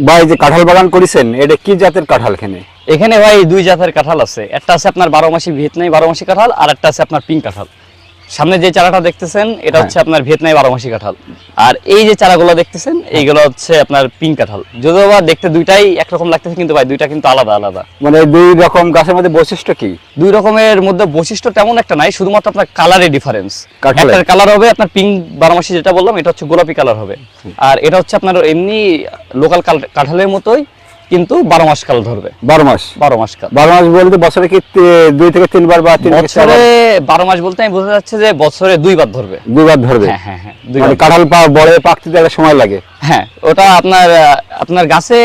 ভাই, যে কাঁঠাল বাগান করেছেন, এটা কি জাতের কাঁঠাল এখানে? এখানে ভাই দুই জাতের কাঁঠাল আছে। একটা আছে আপনার বারো মাসি ভিয়েতনামি বারো মাসি কাঁঠাল, আর একটা আছে আপনার পিঙ্ক কাঁঠাল। সামনে যে চারাটা দেখতেছেন এটা হচ্ছে আপনার ভিয়েতনামি বারো মাসি কাঁঠাল। আর এই যে চারাগুলো দেখতেছেন এইগুলো হচ্ছে আপনার পিঙ্ক কাঁঠাল। যদিও বা দেখতে দুইটাই একরকম লাগতেছে কিন্তু ভাই দুইটা কিন্তু আলাদা আলাদা। মানে দুই রকম গাছের মধ্যে বৈশিষ্ট্য কি? দুই রকমের মধ্যে বৈশিষ্ট্য তেমন একটা নাই শুধুমাত্র আপনার কালারের ডিফারেন্স? একটার কালার হবে আপনার পিঙ্ক বারোমাসি যেটা বললাম এটা হচ্ছে গোলাপি কালার হবে। আর এটা হচ্ছে আপনার এমনি লোকাল কাঁঠালের মতোই কিন্তু বারো মাস কাল ধরবে। বারো মাস? বারো মাস কাল। বারো মাস বলতে বছরে কি দুই থেকে তিনবার বা তিন বছরে বারো মাস বলতে আমি বোঝা যাচ্ছে যে বছরে দুইবার ধরবে। দুইবার ধরবে? হ্যাঁ হ্যাঁ হ্যাঁ মানে কাঁঠাল পা বড় পাকতে একটা সময় লাগে। হ্যাঁ ওটা আপনার আপনার গাছে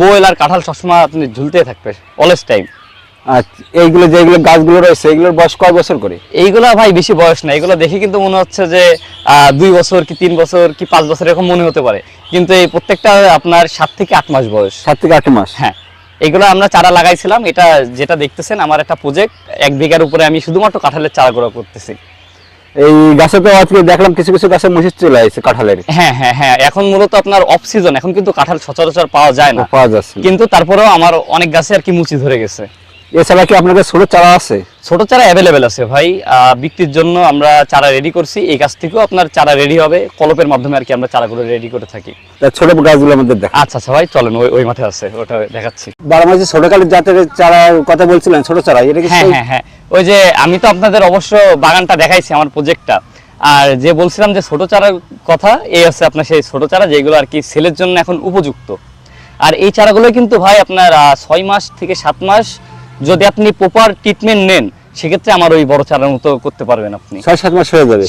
বয়েল আর কাঁঠাল সবসময় আপনি ঝুলতে থাকবে অলওয়েজ টাইম এইগুলো যেগুলো গাছগুলো রয়েছে এগুলোর বয়স কয় বছর করে? এইগুলা ভাই বেশি বয়স না। এগুলো দেখে কিন্তু মনে হচ্ছে যে দুই বছর কি তিন বছর কি পাঁচ বছর এরকম মনে হতে পারে। কিন্তু এই প্রত্যেকটা আপনার সাত থেকে আট মাস বয়স। সাত থেকে আট মাস? হ্যাঁ। এগুলো আমরা চারা লাগাইছিলাম। এটা যেটা দেখতেছেন আমার একটা প্রজেক্ট এক বিঘার উপরে আমি শুধুমাত্র কাঁঠালের চারা গুঁড়ো করতেছি। এই গাছে তো আজকে দেখলাম কিছু কিছু গাছে মুসিস চলে আসছে কাঁঠালের। হ্যাঁ হ্যাঁ হ্যাঁ। এখন মূলত আপনার অফ সিজন এখন কিন্তু কাঁঠাল সচরাচর পাওয়া যায় না। পাওয়া যাচ্ছে কিন্তু তারপরেও আমার অনেক গাছে আর কি মুচি ধরে গেছে। এছাড়া কি আপনাদের ছোট চারা আছে? ছোট চারা অ্যাভেলেবেল আছে ভাই। বিক্রির জন্য আমরা চারা রেডি করছি। এই গাছ থেকেও আপনার চারা রেডি হবে। কলপের মাধ্যমে আর কি আমরা চারাগুলো রেডি করে থাকি। ছোট গাছগুলো আমাদের দেখা আচ্ছা আচ্ছা ভাই চলেন ওই ওই মাঠে আছে ওটা দেখাচ্ছি। বারো মাসে ছোট জাতের চারার কথা বলছিলেন ছোট চারা এটা কি হ্যাঁ হ্যাঁ হ্যাঁ। ওই যে আমি তো আপনাদের অবশ্য বাগানটা দেখাইছি আমার প্রজেক্টটা আর যে বলছিলাম যে ছোট চারার কথা এই আছে আপনার সেই ছোট চারা যেগুলো আর কি সেলের জন্য এখন উপযুক্ত। আর এই চারাগুলো কিন্তু ভাই আপনার ছয় মাস থেকে সাত মাস যদি আপনি প্রপার ট্রিটমেন্ট নেন সেক্ষেত্রে আমার ওই বড় চারার মতো করতে পারবেন আপনি। ছয় সাত মাস হয়ে যাবে?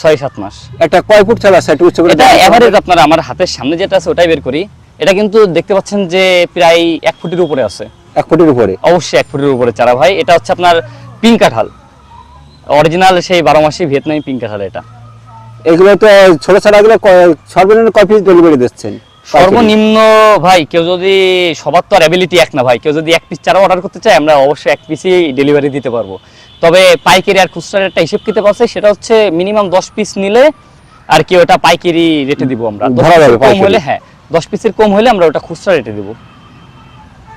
ছয় সাত মাস। একটা কয় ফুট চারা আছে? একটু উচ্চ এটা এভারেজ আপনার আমার হাতের সামনে যেটা আছে ওটাই বের করি। এটা কিন্তু দেখতে পাচ্ছেন যে প্রায় এক ফুটের উপরে আছে। এক ফুটের উপরে? অবশ্যই এক ফুটের উপরে চারা ভাই। এটা হচ্ছে আপনার পিঙ্ক কাঁঠাল। অরিজিনাল সেই বারো মাসি ভিয়েতনামি পিঙ্ক কাঁঠাল এটা। এগুলো তো ছোট চারাগুলো সর্বনিম্ন কয় পিস ডেলিভারি দিচ্ছেন? সর্বনিম্ন ভাই কেউ যদি সবার তো আর অ্যাবিলিটি এক না ভাই কেউ যদি এক পিস চারা অর্ডার করতে চায় আমরা অবশ্যই এক পিসই ডেলিভারি দিতে পারব। তবে পাইকারি আর খুচরার একটা হিসেব কিতে পারছে সেটা হচ্ছে মিনিমাম দশ পিস নিলে আর কি ওটা পাইকারি রেটে দিব আমরা। কম হলে হ্যাঁ দশ পিসের কম হলে আমরা ওটা খুচরা রেটে দেবো।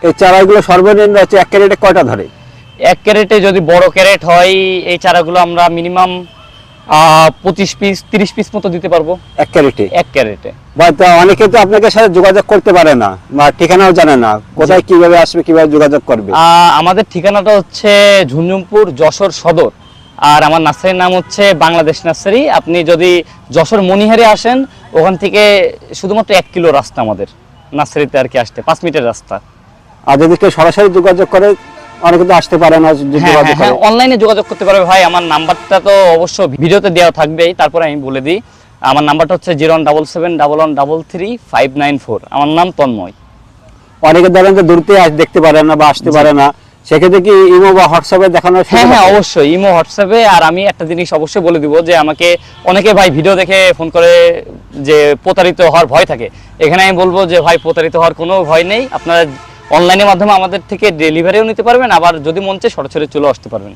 এই চারাগুলো সর্বনিম্ন হচ্ছে এক ক্যারেটে কয়টা ধরে? এক ক্যারেটে যদি বড় ক্যারেট হয় এই চারাগুলো আমরা মিনিমাম পঁচিশ পিস তিরিশ পিস মতো দিতে পারব। এক ক্যারেটে? এক ক্যারেটে। অনেকে তো আপনাদের সাথে যোগাযোগ করতে পারে না বা ঠিকানাও জানে না। কোথায় কীভাবে আসবে কীভাবে যোগাযোগ করবে? আমাদের ঠিকানাটা হচ্ছে ঝুনঝুমপুর যশোর সদর। আর আমার নার্সারির নাম হচ্ছে বাংলাদেশ নার্সারি। আপনি যদি যশোর মনিহারে আসেন ওখান থেকে শুধুমাত্র এক কিলো রাস্তা আমাদের। নার্সারিতে আর কি আসতে পাঁচ মিনিটের রাস্তা। আর যদি কেউ সরাসরি যোগাযোগ করে অনেকে তো আসতে পারে না হ্যাঁ যোগাযোগ হ্যাঁ করে। অনলাইনে যোগাযোগ করতে পারবে। ভাই আমার নাম্বারটা তো অবশ্য ভিডিওতে দেওয়া থাকবেই তারপরে আমি বলে দিই। আমার নাম্বারটা হচ্ছে zero one double seven double one double three five nine four. আমার নাম তন্ময়। অনেকে ধরেন যে দূরতে দেখতে পারে না বা আসতে পারে না সেক্ষেত্রে কি ইমো বা হোয়াটসঅ্যাপে দেখানোর হ্যাঁ হ্যাঁ অবশ্যই ইমো হোয়াটসঅ্যাপে। আর আমি একটা জিনিস অবশ্যই বলে দিব যে আমাকে অনেকে ভাই ভিডিও দেখে ফোন করে যে প্রতারিত হওয়ার ভয় থাকে। এখানে আমি বলব যে ভাই প্রতারিত হওয়ার কোনো ভয় নেই। আপনারা অনলাইনের মাধ্যমে আমাদের থেকে ডেলিভারিও নিতে পারবেন, আবার যদি মন চায় সরাসরি চলে আসতে পারবেন।